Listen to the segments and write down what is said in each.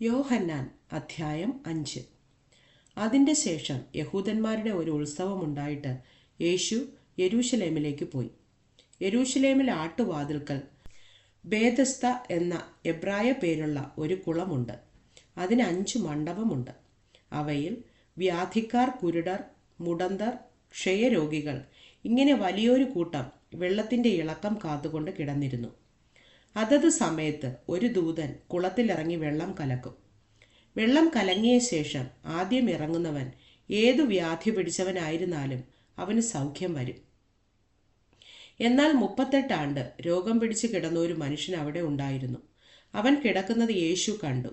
യോഹന്നാൻ അധ്യായം അഞ്ച്. അതിന്റെ ശേഷം യഹൂദന്മാരുടെ ഒരു ഉത്സവമുണ്ടായിട്ട് യേശു യെരൂശലേമിലേക്ക് പോയി. യരൂഷലേമിലെ ആട്ടുവാതിൽക്കൽ ബേദസ്ത എന്ന എബ്രായ പേരുള്ള ഒരു കുളമുണ്ട്. അതിന് അഞ്ച് മണ്ഡപമുണ്ട്. അവയിൽ വ്യാധിക്കാർ കുരുടർ മുടന്തർ ക്ഷയരോഗികൾ ഇങ്ങനെ വലിയൊരു കൂട്ടം വെള്ളത്തിന്റെ ഇളക്കം കാത്തുകൊണ്ട് കിടന്നിരുന്നു. അതത് സമയത്ത് ഒരു ദൂതൻ കുളത്തിലിറങ്ങി വെള്ളം കലക്കും. വെള്ളം കലങ്ങിയ ശേഷം ആദ്യം ഇറങ്ങുന്നവൻ ഏതു വ്യാധി പിടിച്ചവനായിരുന്നാലും അവന് സൗഖ്യം വരും. എന്നാൽ മുപ്പത്തെട്ടാണ്ട് രോഗം പിടിച്ച് കിടന്ന ഒരു മനുഷ്യൻ അവിടെ ഉണ്ടായിരുന്നു. അവൻ കിടക്കുന്നത് യേശു കണ്ടു.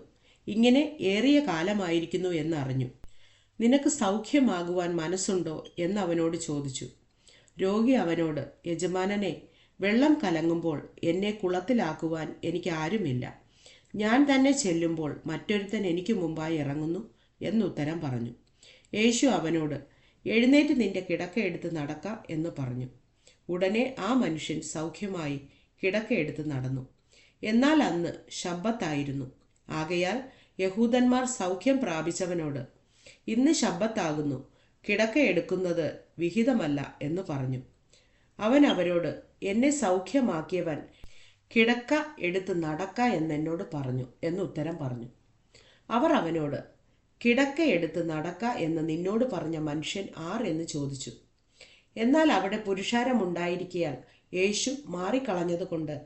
ഇങ്ങനെ ഏറിയ കാലമായിരിക്കുന്നു എന്നറിഞ്ഞു. നിനക്ക് സൗഖ്യമാകുവാൻ മനസ്സുണ്ടോ എന്ന് അവനോട് ചോദിച്ചു. രോഗി അവനോട് യജമാനനെ വെള്ളം കലങ്ങുമ്പോൾ എന്നെ കുളത്തിലാക്കുവാൻ എനിക്ക് ആരുമില്ല. ഞാൻ തന്നെ ചെല്ലുമ്പോൾ മറ്റൊരുത്തൻ എനിക്ക് മുമ്പായി ഇറങ്ങുന്നു എന്നുത്തരം പറഞ്ഞു. യേശു അവനോട് എഴുന്നേറ്റ് നിന്റെ കിടക്ക എടുത്ത് നടക്ക എന്ന് പറഞ്ഞു. ഉടനെ ആ മനുഷ്യൻ സൗഖ്യമായി കിടക്ക എടുത്ത് നടന്നു. എന്നാൽ അന്ന് ശബ്ബത്തായിരുന്നു. ആകയാൽ യഹൂദന്മാർ സൗഖ്യം പ്രാപിച്ചവനോട് ഇന്ന് ശബ്ബത്താകുന്നു കിടക്ക എടുക്കുന്നത് വിഹിതമല്ല എന്ന് പറഞ്ഞു. അവൻ അവരോട് എന്നെ സൗഖ്യമാക്കിയവൻ കിടക്ക എടുത്ത് നടക്ക എന്നെന്നോട് പറഞ്ഞു എന്ന് ഉത്തരം പറഞ്ഞു. അവർ അവനോട് കിടക്ക എടുത്ത് നടക്ക എന്ന് നിന്നോട് പറഞ്ഞ മനുഷ്യൻ ആർ എന്ന് ചോദിച്ചു. എന്നാൽ അവിടെ പുരുഷാരമുണ്ടായിരിക്കയാൽ യേശു മാറിക്കളഞ്ഞതുകൊണ്ട്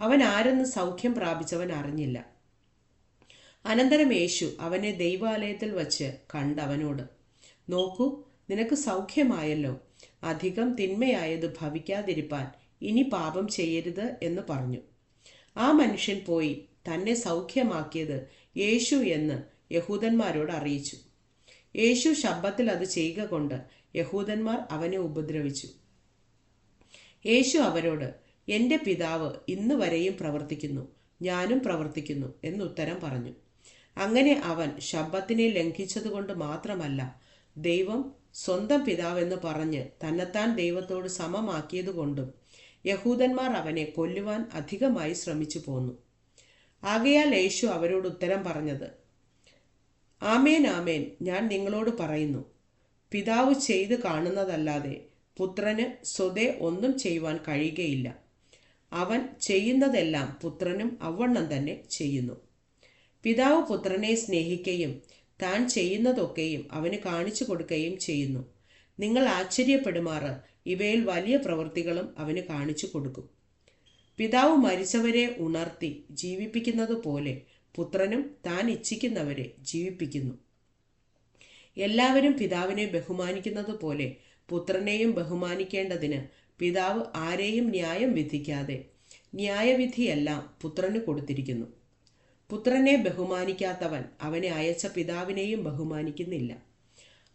അവൻ ആരെന്ന് സൗഖ്യം പ്രാപിച്ചവൻ അറിഞ്ഞില്ല. അനന്തരം യേശു അവനെ ദൈവാലയത്തിൽ വച്ച് കണ്ടവനോട് നോക്കൂ നിനക്ക് സൗഖ്യമായല്ലോ. അധികം തിന്മയായത് ഭവിക്കാതിരിപ്പാൻ ഇനി പാപം ചെയ്യരുത് എന്ന് പറഞ്ഞു. ആ മനുഷ്യൻ പോയി തന്നെ സൗഖ്യമാക്കിയത് യേശു എന്ന് യഹൂദന്മാരോട് അറിയിച്ചു. യേശു ശബ്ദത്തിൽ അത് ചെയ്യുക കൊണ്ട് യഹൂദന്മാർ അവനെ ഉപദ്രവിച്ചു. യേശു അവരോട് എന്റെ പിതാവ് ഇന്ന് വരെയും പ്രവർത്തിക്കുന്നു ഞാനും പ്രവർത്തിക്കുന്നു എന്നുത്തരം പറഞ്ഞു. അങ്ങനെ അവൻ ശബ്ദത്തിനെ ലംഘിച്ചതുകൊണ്ട് മാത്രമല്ല ദൈവം സ്വന്തം പിതാവെന്ന് പറഞ്ഞ് തന്നെത്താൻ ദൈവത്തോട് സമമാക്കിയതുകൊണ്ടും യഹൂദന്മാർ അവനെ കൊല്ലുവാൻ അധികമായി ശ്രമിച്ചു പോന്നു. ആകയാൽ യേശു അവരോട് ഉത്തരം പറഞ്ഞത് ആമേൻ ആമേൻ ഞാൻ നിങ്ങളോട് പറയുന്നു. പിതാവ് ചെയ്ത് കാണുന്നതല്ലാതെ പുത്രന് സ്വതേ ഒന്നും ചെയ്യുവാൻ കഴിയുകയില്ല. അവൻ ചെയ്യുന്നതെല്ലാം പുത്രനും അവണ്ണം തന്നെ ചെയ്യുന്നു. പിതാവ് പുത്രനെ സ്നേഹിക്കുകയും താൻ ചെയ്യുന്നതൊക്കെയും അവന് കാണിച്ചു കൊടുക്കുകയും ചെയ്യുന്നു. നിങ്ങൾ ആശ്ചര്യപ്പെടുമാറ്. ഇവയിൽ വലിയ പ്രവൃത്തികളും അവന് കാണിച്ചു കൊടുക്കും. പിതാവ് മരിച്ചവരെ ഉണർത്തി ജീവിപ്പിക്കുന്നത് പോലെ പുത്രനും താൻ ഇച്ഛിക്കുന്നവരെ ജീവിപ്പിക്കുന്നു. എല്ലാവരും പിതാവിനെ ബഹുമാനിക്കുന്നത് പോലെ പുത്രനെയും ബഹുമാനിക്കേണ്ടതിന് പിതാവ് ആരെയും ന്യായം വിധിക്കാതെ ന്യായവിധിയെല്ലാം പുത്രന് കൊടുത്തിരിക്കുന്നു. പുത്രനെ ബഹുമാനിക്കാത്തവൻ അവനെ അയച്ച പിതാവിനെയും ബഹുമാനിക്കുന്നില്ല.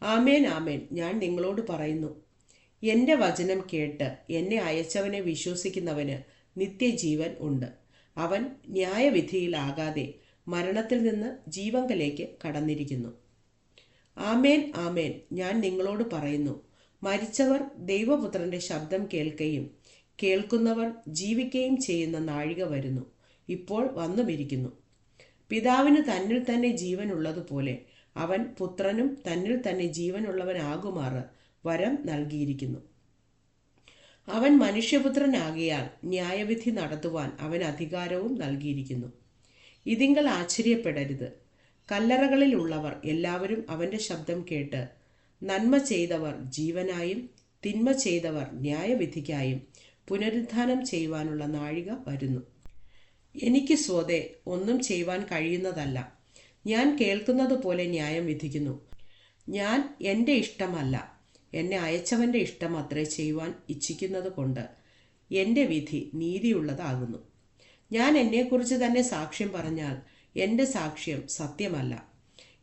ആമേൻ ആമേൻ. ഞാൻ നിങ്ങളോട് പറയുന്നു. എന്റെ വചനം കേട്ട് എന്നെ അയച്ചവനെ വിശ്വസിക്കുന്നവന് നിത്യജീവൻ ഉണ്ട്. അവൻ ന്യായവിധിയിലാകാതെ മരണത്തിൽ നിന്ന് ജീവങ്കലേക്ക് കടന്നിരിക്കുന്നു. ആമേൻ ആമേൻ. ഞാൻ നിങ്ങളോട് പറയുന്നു മരിച്ചവർ ദൈവപുത്രന്റെ ശബ്ദം കേൾക്കുകയും കേൾക്കുന്നവർ ജീവിക്കുകയും ചെയ്യുന്ന നാഴിക വരുന്നു. ഇപ്പോൾ വന്നുമിരിക്കുന്നു. പിതാവിന് തന്നിൽ തന്നെ ജീവനുള്ളതുപോലെ അവൻ പുത്രനും തന്നിൽ തന്നെ ജീവനുള്ളവനാകുമാറ്. വരം നൽകിയിരിക്കുന്നു. അവൻ മനുഷ്യപുത്രനാകിയാൽ ന്യായവിധി നടത്തുവാൻ അവൻ അധികാരവും നൽകിയിരിക്കുന്നു. ഇതിങ്കൽ ആശ്ചര്യപ്പെടരുത്. കല്ലറകളിലുള്ളവർ എല്ലാവരും അവന്റെ ശബ്ദം കേട്ട് നന്മ ചെയ്തവർ ജീവനായും തിന്മ ചെയ്തവർ ന്യായവിധിക്കായും പുനരുദ്ധാനം ചെയ്യുവാനുള്ള നാഴിക വരുന്നു. എനിക്ക് സ്വതേ ഒന്നും ചെയ്യുവാൻ കഴിയുന്നതല്ല. ഞാൻ കേൾക്കുന്നത് പോലെ ന്യായം വിധിക്കുന്നു. ഞാൻ എന്റെ ഇഷ്ടമല്ല. എന്നെ അയച്ചവന്റെ ഇഷ്ടം അത്രേ ചെയ്യുവാൻ ഇച്ഛിക്കുന്നത് കൊണ്ട് എന്റെ വിധി നീതിയുള്ളതാകുന്നു. ഞാൻ എന്നെക്കുറിച്ച് തന്നെ സാക്ഷ്യം പറഞ്ഞാൽ എന്റെ സാക്ഷ്യം സത്യമല്ല.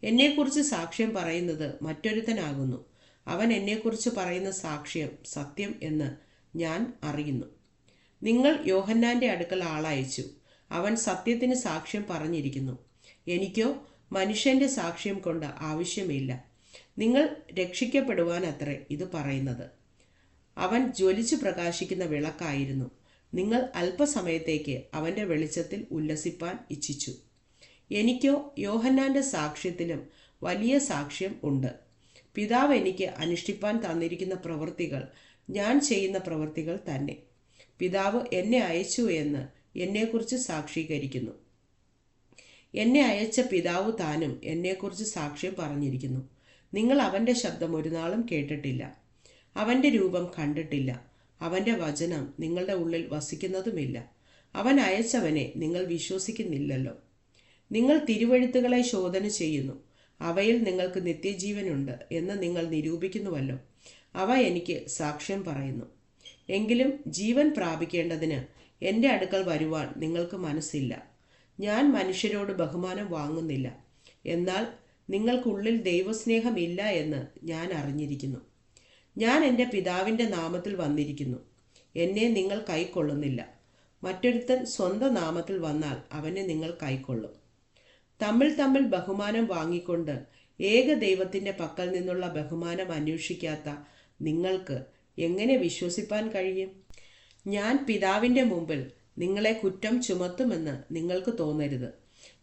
എന്നെക്കുറിച്ച് സാക്ഷ്യം പറയുന്നത് മറ്റൊരുത്തനാകുന്നു. അവൻ എന്നെക്കുറിച്ച് പറയുന്ന സാക്ഷ്യം സത്യം എന്ന് ഞാൻ അറിയുന്നു. നിങ്ങൾ യോഹന്നാന്റെ അടുക്കൽ ആളയച്ചു. അവൻ സത്യത്തിന് സാക്ഷ്യം പറഞ്ഞിരിക്കുന്നു. എനിക്കോ മനുഷ്യന്റെ സാക്ഷ്യം കൊണ്ട് ആവശ്യമില്ല. നിങ്ങൾ രക്ഷിക്കപ്പെടുവാൻ അത്രേ ഇത് പറയുന്നത്. അവൻ ജ്വലിച്ചു പ്രകാശിക്കുന്ന വിളക്കായിരുന്നു. നിങ്ങൾ അല്പസമയത്തേക്ക് അവന്റെ വെളിച്ചത്തിൽ ഉല്ലസിപ്പാൻ ഇച്ഛിച്ചു. എനിക്കോ യോഹന്നാന്റെ സാക്ഷ്യത്തിലും വലിയ സാക്ഷ്യം ഉണ്ട്. പിതാവ് എനിക്ക് അനുഷ്ഠിപ്പാൻ തന്നിരിക്കുന്ന പ്രവൃത്തികൾ ഞാൻ ചെയ്യുന്ന പ്രവൃത്തികൾ തന്നെ. പിതാവ് എന്നെ അയച്ചു എന്ന് എന്നെക്കുറിച്ച് സാക്ഷീകരിക്കുന്നു. എന്നെ അയച്ച പിതാവ് താനും എന്നെക്കുറിച്ച് സാക്ഷ്യം പറഞ്ഞിരിക്കുന്നു. നിങ്ങൾ അവന്റെ ശബ്ദം ഒരു നാളും കേട്ടിട്ടില്ല. അവന്റെ രൂപം കണ്ടിട്ടില്ല. അവന്റെ വചനം നിങ്ങളുടെ ഉള്ളിൽ വസിക്കുന്നതുമില്ല. അവൻ അയച്ചവനെ നിങ്ങൾ വിശ്വസിക്കുന്നില്ലല്ലോ. നിങ്ങൾ തിരുവഴുത്തുകളെ ശോധന ചെയ്യുന്നു. അവയിൽ നിങ്ങൾക്ക് നിത്യജീവനുണ്ട് എന്ന് നിങ്ങൾ നിരൂപിക്കുന്നുവല്ലോ. അവ എനിക്ക് സാക്ഷ്യം പറയുന്നു. എങ്കിലും ജീവൻ പ്രാപിക്കേണ്ടതിന് എന്റെ അടുക്കൽ വരുവാൻ നിങ്ങൾക്ക് മനസ്സില്ല. ഞാൻ മനുഷ്യരോട് ബഹുമാനം വാങ്ങുന്നില്ല. എന്നാൽ നിങ്ങൾക്കുള്ളിൽ ദൈവസ്നേഹമില്ല എന്ന് ഞാൻ അറിഞ്ഞിരിക്കുന്നു. ഞാൻ എന്റെ പിതാവിന്റെ നാമത്തിൽ വന്നിരിക്കുന്നു. എന്നെ നിങ്ങൾ കൈക്കൊള്ളുന്നില്ല. മറ്റൊരുത്തൻ സ്വന്തം നാമത്തിൽ വന്നാൽ അവനെ നിങ്ങൾ കൈക്കൊള്ളും. തമ്മിൽ തമ്മിൽ ബഹുമാനം വാങ്ങിക്കൊണ്ട് ഏക ദൈവത്തിന്റെ പക്കൽ നിന്നുള്ള ബഹുമാനം അന്വേഷിക്കാത്ത നിങ്ങൾക്ക് എങ്ങനെ വിശ്വസിപ്പാൻ കഴിയും? ഞാൻ പിതാവിന്റെ മുമ്പിൽ നിങ്ങളെ കുറ്റം ചുമത്തുമെന്ന് നിങ്ങൾക്ക് തോന്നരുത്.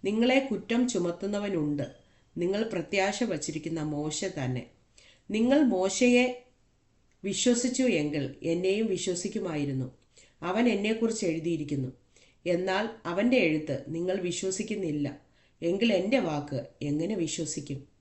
നിങ്ങളെ കുറ്റം ചുമത്തുന്നവനുണ്ട്. നിങ്ങൾ പ്രത്യാശ വച്ചിരിക്കുന്ന മോശ തന്നെ. നിങ്ങൾ മോശയെ വിശ്വസിച്ചു എങ്കിൽ എന്നെയും വിശ്വസിക്കുമായിരുന്നു. അവൻ എന്നെക്കുറിച്ച് എഴുതിയിരിക്കുന്നു. എന്നാൽ അവന്റെ എഴുത്ത് നിങ്ങൾ വിശ്വസിക്കുന്നില്ല. എങ്കിൽ എന്റെ വാക്ക് എങ്ങനെ വിശ്വസിക്കും?